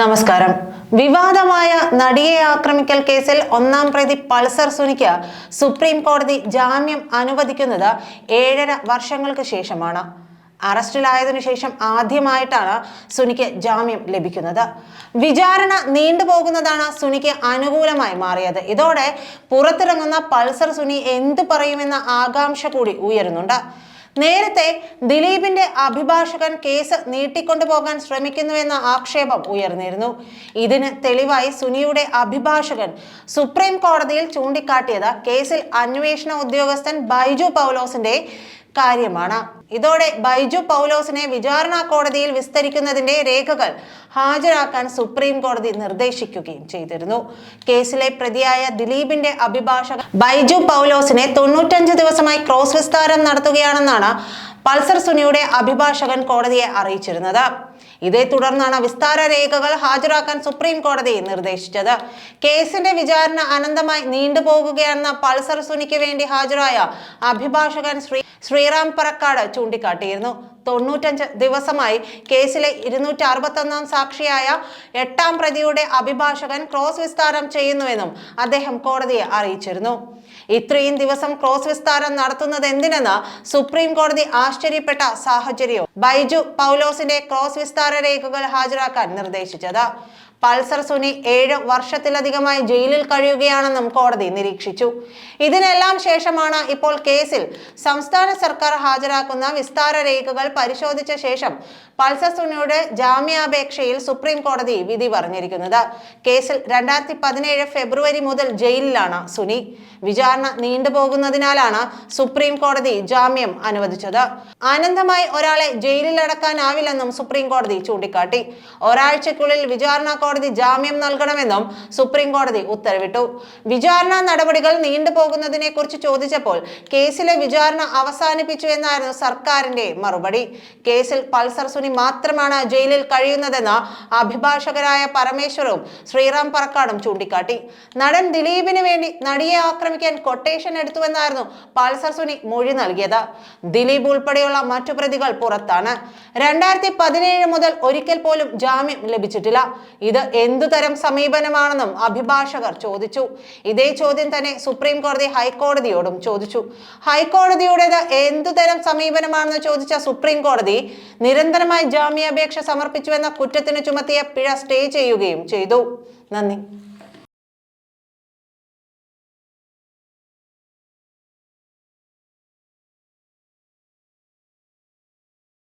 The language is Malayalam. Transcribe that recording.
നമസ്കാരം. വിവാദമായ നടിയെ ആക്രമിക്കൽ കേസിൽ ഒന്നാം പ്രതി പൾസർ സുനിക്ക് സുപ്രീം കോടതി ജാമ്യം അനുവദിക്കുന്നത് ഏഴര വർഷങ്ങൾക്ക് ശേഷമാണ്. അറസ്റ്റിലായതിനു ശേഷം ആദ്യമായിട്ടാണ് സുനിക്ക് ജാമ്യം ലഭിക്കുന്നത്. വിചാരണ നീണ്ടുപോകുന്നതാണ് സുനിക്ക് അനുകൂലമായി മാറിയത്. ഇതോടെ പുറത്തിറങ്ങുന്ന പൾസർ സുനി എന്തു പറയുമെന്ന ആകാംക്ഷ കൂടി ഉയരുന്നുണ്ട്. നേരത്തെ ദിലീപിന്റെ അഭിഭാഷകൻ കേസ് നീട്ടിക്കൊണ്ടുപോകാൻ ശ്രമിക്കുന്നുവെന്ന ആക്ഷേപം ഉയർന്നിരുന്നു. ഇതിന് തെളിവായി സുനിയുടെ അഭിഭാഷകൻ സുപ്രീം കോടതിയിൽ ചൂണ്ടിക്കാട്ടിയത് കേസിൽ അന്വേഷണ ഉദ്യോഗസ്ഥൻ ബൈജു പൗലോസിന്റെ കാര്യമാണ്. ഇതോടെ ബൈജു പൗലോസിനെ വിചാരണ കോടതിയിൽ വിസ്തരിക്കുന്നതിന്റെ രേഖകൾ ഹാജരാക്കാൻ സുപ്രീം കോടതി നിർദ്ദേശിക്കുകയും ചെയ്തിരുന്നു. കേസിലെ പ്രതിയായ ദിലീപിന്റെ അഭിഭാഷക ബൈജു പൗലോസിനെ തൊണ്ണൂറ്റഞ്ച് ദിവസമായി ക്രോസ് വിസ്താരം നടത്തുകയാണെന്നാണ് പൾസർ സുനിയുടെ അഭിഭാഷകൻ കോടതിയെ അറിയിച്ചിരുന്നത്. ഇതേ തുടർന്നാണ് വിസ്താര രേഖകൾ ഹാജരാക്കാൻ സുപ്രീം കോടതി നിർദ്ദേശിച്ചത്. കേസിന്റെ വിചാരണ അനന്തമായി നീണ്ടുപോകുകയാണെന്ന പൾസർ സുനിക്ക് വേണ്ടി ഹാജരായ അഭിഭാഷകൻ ശ്രീ ശ്രീറാം പറക്കാട് ചൂണ്ടിക്കാട്ടിയിരുന്നു. തൊണ്ണൂറ്റഞ്ച് ദിവസമായി കേസിലെ ഇരുന്നൂറ്റി അറുപത്തൊന്നാം സാക്ഷിയായ എട്ടാം പ്രതിയുടെ അഭിഭാഷകൻ ക്രോസ് വിസ്താരം ചെയ്യുന്നുവെന്നും അദ്ദേഹം കോടതിയെ അറിയിച്ചിരുന്നു. ഇത്രയും ദിവസം ക്രോസ് വിസ്താരം നടത്തുന്നത് എന്തിനെന്ന് സുപ്രീം കോടതി ആശ്ചര്യപ്പെട്ട സാഹചര്യവും ബൈജു പൗലോസിന്റെ ക്രോസ് വിസ്താര രേഖകൾ ഹാജരാക്കാൻ നിർദ്ദേശിച്ചത്. പൾസർ സുനി ഏഴ് വർഷത്തിലധികമായി ജയിലിൽ കഴിയുകയാണെന്നും കോടതി നിരീക്ഷിച്ചു. ഇതിനെല്ലാം ശേഷമാണ് ഇപ്പോൾ കേസിൽ സംസ്ഥാന സർക്കാർ ഹാജരാക്കുന്ന വിസ്താര രേഖകൾ പരിശോധിച്ച ശേഷം പൾസർ സുനിയുടെ ജാമ്യാപേക്ഷയിൽ സുപ്രീം കോടതി വിധി പറഞ്ഞിരിക്കുന്നത്. കേസിൽ രണ്ടായിരത്തി പതിനേഴ് ഫെബ്രുവരി മുതൽ ജയിലിലാണ് സുനി. വിചാരണ നീണ്ടുപോകുന്നതിനാലാണ് സുപ്രീം കോടതി ജാമ്യം അനുവദിച്ചത്. അനന്തമായി ഒരാളെ ജയിലിലടക്കാനാവില്ലെന്നും സുപ്രീം കോടതി ചൂണ്ടിക്കാട്ടി. ഒരാഴ്ചക്കുള്ളിൽ വിചാരണ കോടതി ജാമ്യം നൽകണമെന്നും സുപ്രീം കോടതി ഉത്തരവിട്ടു. വിചാരണ നടപടികൾ നീണ്ടുപോകുന്നതിനെ കുറിച്ച് ചോദിച്ചപ്പോൾ കേസിലെ വിചാരണ അവസാനിപ്പിച്ചു എന്നായിരുന്നു സർക്കാരിന്റെ മറുപടി. കേസിൽ പൾസർ സുനി മാത്രമാണ് ജയിലിൽ കഴിയുന്നതെന്ന് അഭിഭാഷകരായ പരമേശ്വരവും ശ്രീറാം പറക്കാടും ചൂണ്ടിക്കാട്ടി. നടൻ ദിലീപിന് വേണ്ടി നടിയെ ആക്രമിക്കാൻ കൊട്ടേഷൻ എടുത്തുവെന്നായിരുന്നു പൾസർ സുനി മൊഴി നൽകിയത്. ദിലീപ് ഉൾപ്പെടെയുള്ള മറ്റു പ്രതികൾ പുറത്താണ്. രണ്ടായിരത്തി പതിനേഴ് മുതൽ ഒരിക്കൽ പോലും ജാമ്യം ലഭിച്ചിട്ടില്ല. ഇത് എന്തു തരം സമീപനമാണെന്നും അഭിഭാഷകർ ചോദിച്ചു. ഇതേ ചോദ്യം തന്നെ സുപ്രീം കോടതി ഹൈക്കോടതിയോടും ചോദിച്ചു. ഹൈക്കോടതിയുടേത് എന്തുതരം സമീപനമാണെന്ന് ചോദിച്ച സുപ്രീം കോടതി നിരന്തരമായി ജാമ്യാപേക്ഷ സമർപ്പിച്ചുവെന്ന കുറ്റത്തിന് ചുമത്തിയ പിഴ സ്റ്റേ ചെയ്യുകയും ചെയ്തു. നന്ദി.